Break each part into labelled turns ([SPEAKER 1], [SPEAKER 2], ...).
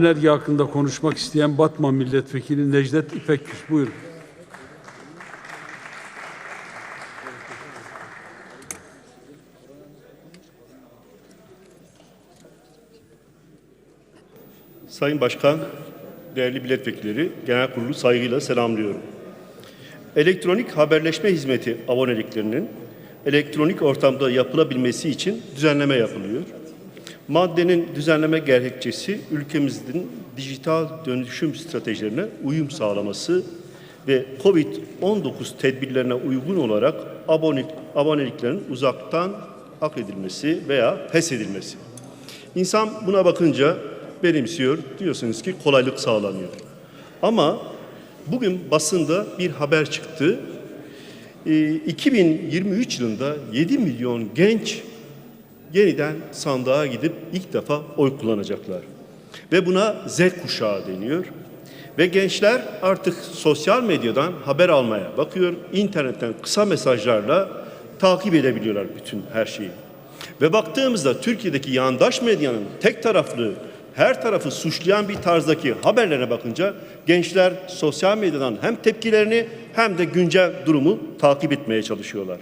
[SPEAKER 1] Enerji hakkında konuşmak isteyen Batman Milletvekili Necdet İpekgüz. Buyurun.
[SPEAKER 2] Sayın Başkan, değerli milletvekilleri, genel kurulu saygıyla selamlıyorum. Elektronik haberleşme hizmeti aboneliklerinin elektronik ortamda yapılabilmesi için düzenleme yapılıyor. Maddenin düzenleme gerekçesi ülkemizin dijital dönüşüm stratejilerine uyum sağlaması ve COVID-19 tedbirlerine uygun olarak abonelik, aboneliklerin uzaktan hak edilmesi veya feshedilmesi. İnsan buna bakınca benimsiyor. Diyorsunuz ki kolaylık sağlanıyor. Ama bugün basında bir haber çıktı. Ee, 2023 yılında 7 milyon genç yeniden sandığa gidip ilk defa oy kullanacaklar. Ve buna Z kuşağı deniyor. Ve gençler artık sosyal medyadan haber almaya bakıyor. internetten kısa mesajlarla takip edebiliyorlar bütün her şeyi. Ve baktığımızda Türkiye'deki yandaş medyanın tek taraflı, her tarafı suçlayan bir tarzdaki haberlere bakınca gençler sosyal medyadan hem tepkilerini hem de güncel durumu takip etmeye çalışıyorlar.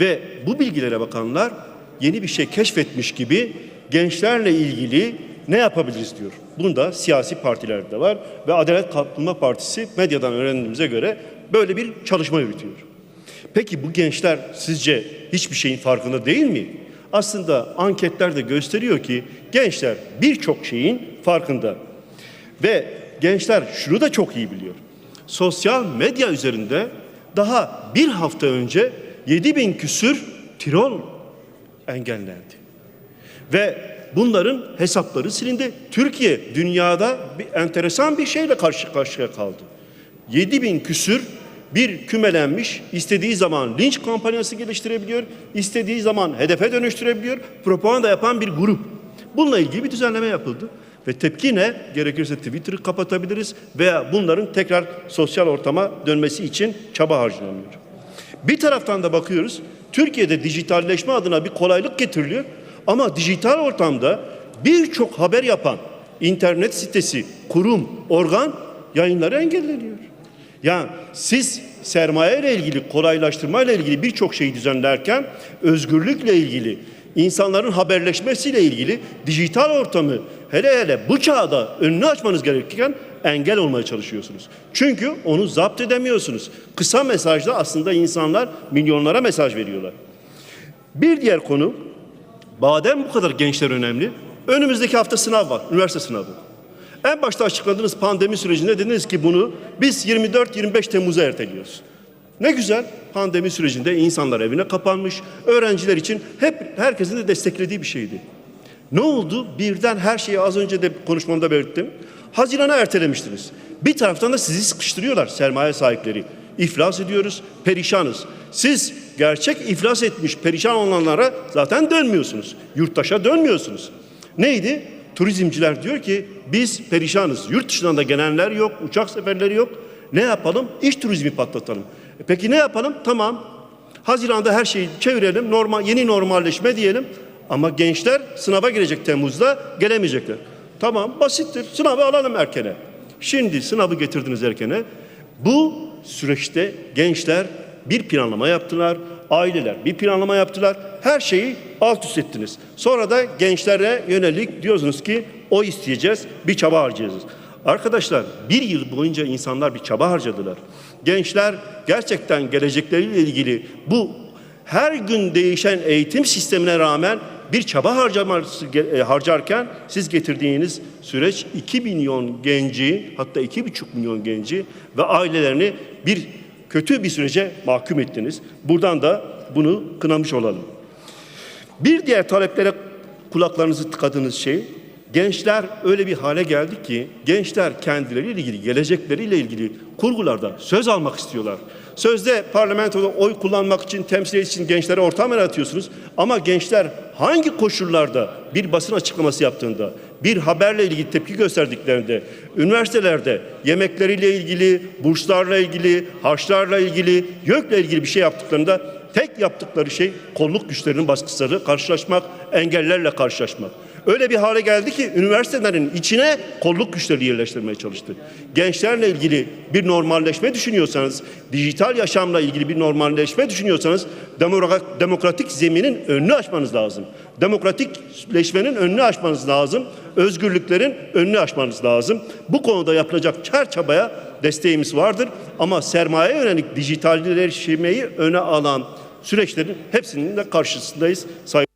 [SPEAKER 2] Ve bu bilgilere bakanlar yeni bir şey keşfetmiş gibi gençlerle ilgili ne yapabiliriz diyor. Bunda siyasi partiler de var ve Adalet Kalkınma Partisi medyadan öğrendiğimize göre böyle bir çalışma yürütüyor. Peki bu gençler sizce hiçbir şeyin farkında değil mi? Aslında anketler de gösteriyor ki gençler birçok şeyin farkında. Ve gençler şunu da çok iyi biliyor. Sosyal medya üzerinde daha bir hafta önce 7 bin küsür tirol engellendi. Ve bunların hesapları silindi. Türkiye dünyada bir enteresan bir şeyle karşı karşıya kaldı. 7 bin küsür bir kümelenmiş, istediği zaman linç kampanyası geliştirebiliyor, istediği zaman hedefe dönüştürebiliyor, propaganda yapan bir grup. Bununla ilgili bir düzenleme yapıldı. Ve tepki ne? Gerekirse Twitter'ı kapatabiliriz veya bunların tekrar sosyal ortama dönmesi için çaba harcanıyor. Bir taraftan da bakıyoruz, Türkiye'de dijitalleşme adına bir kolaylık getiriliyor. Ama dijital ortamda birçok haber yapan internet sitesi, kurum, organ yayınları engelleniyor. Yani siz sermaye ile ilgili, kolaylaştırma ile ilgili birçok şeyi düzenlerken özgürlükle ilgili, insanların haberleşmesiyle ilgili dijital ortamı hele hele bu çağda önünü açmanız gerekirken engel olmaya çalışıyorsunuz. Çünkü onu zapt edemiyorsunuz. Kısa mesajda aslında insanlar milyonlara mesaj veriyorlar. Bir diğer konu, madem bu kadar gençler önemli, önümüzdeki hafta sınav var, üniversite sınavı. En başta açıkladığınız pandemi sürecinde dediniz ki bunu biz 24-25 Temmuz'a erteliyoruz. Ne güzel pandemi sürecinde insanlar evine kapanmış, öğrenciler için hep herkesin de desteklediği bir şeydi. Ne oldu? Birden her şeyi az önce de konuşmamda belirttim. Hazirana ertelemiştiniz. Bir taraftan da sizi sıkıştırıyorlar sermaye sahipleri. İflas ediyoruz, perişanız. Siz gerçek iflas etmiş, perişan olanlara zaten dönmüyorsunuz. Yurttaşa dönmüyorsunuz. Neydi? Turizmciler diyor ki biz perişanız. Yurt dışından da gelenler yok, uçak seferleri yok. Ne yapalım? İş turizmi patlatalım. E peki ne yapalım? Tamam. Haziranda her şeyi çevirelim. Normal, yeni normalleşme diyelim. Ama gençler sınava girecek Temmuz'da gelemeyecekler. Tamam basittir. Sınavı alalım erkene. Şimdi sınavı getirdiniz erkene. Bu süreçte gençler bir planlama yaptılar. Aileler bir planlama yaptılar. Her şeyi alt üst ettiniz. Sonra da gençlere yönelik diyorsunuz ki o isteyeceğiz, bir çaba harcayacağız. Arkadaşlar bir yıl boyunca insanlar bir çaba harcadılar. Gençler gerçekten gelecekleriyle ilgili bu her gün değişen eğitim sistemine rağmen bir çaba harcaması, e, harcarken siz getirdiğiniz süreç 2 milyon genci hatta 2,5 milyon genci ve ailelerini bir kötü bir sürece mahkum ettiniz. Buradan da bunu kınamış olalım. Bir diğer taleplere kulaklarınızı tıkadığınız şey gençler öyle bir hale geldi ki gençler kendileriyle ilgili gelecekleriyle ilgili kurgularda söz almak istiyorlar. Sözde parlamentoda oy kullanmak için temsil için gençlere ortam yaratıyorsunuz ama gençler hangi koşullarda bir basın açıklaması yaptığında, bir haberle ilgili tepki gösterdiklerinde, üniversitelerde yemekleriyle ilgili, burslarla ilgili, harçlarla ilgili, YÖK'le ilgili bir şey yaptıklarında tek yaptıkları şey kolluk güçlerinin baskısıyla karşılaşmak, engellerle karşılaşmak. Öyle bir hale geldi ki üniversitelerin içine kolluk güçleri yerleştirmeye çalıştı. Gençlerle ilgili bir normalleşme düşünüyorsanız, dijital yaşamla ilgili bir normalleşme düşünüyorsanız demokrat, demokratik zeminin önünü açmanız lazım. Demokratikleşmenin önünü açmanız lazım. Özgürlüklerin önünü açmanız lazım. Bu konuda yapılacak her çabaya desteğimiz vardır. Ama sermaye yönelik dijitalleşmeyi öne alan süreçlerin hepsinin de karşısındayız. Saygı